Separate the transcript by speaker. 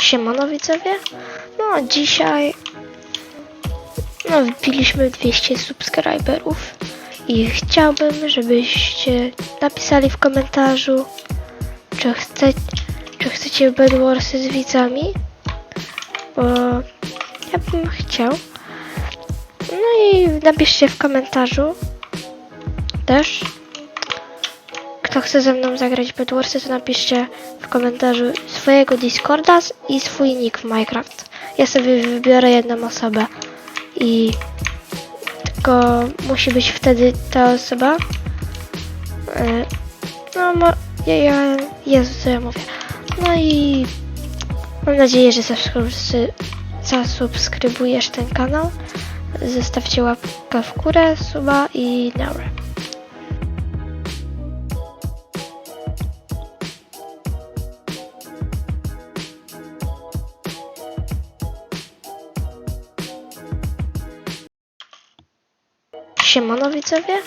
Speaker 1: Siemano widzowie. No dzisiaj no wbiliśmy 200 subskryberów i chciałbym, żebyście napisali w komentarzu, czy, chce, czy chcecie Bedwarsy z widzami, bo ja bym chciał. No i napiszcie w komentarzu też, kto chce ze mną zagrać Bedwarsy, to napiszcie w komentarzu swojego Discorda i swój nick w Minecraft. Ja sobie wybiorę jedną osobę i tylko musi być wtedy ta osoba. e, No, mo, ja, ja, Jezu, co ja mówię. No i mam nadzieję, że zasubskrybujesz ten kanał. Zostawcie łapkę w górę, suba i naura. Siemano widzowie.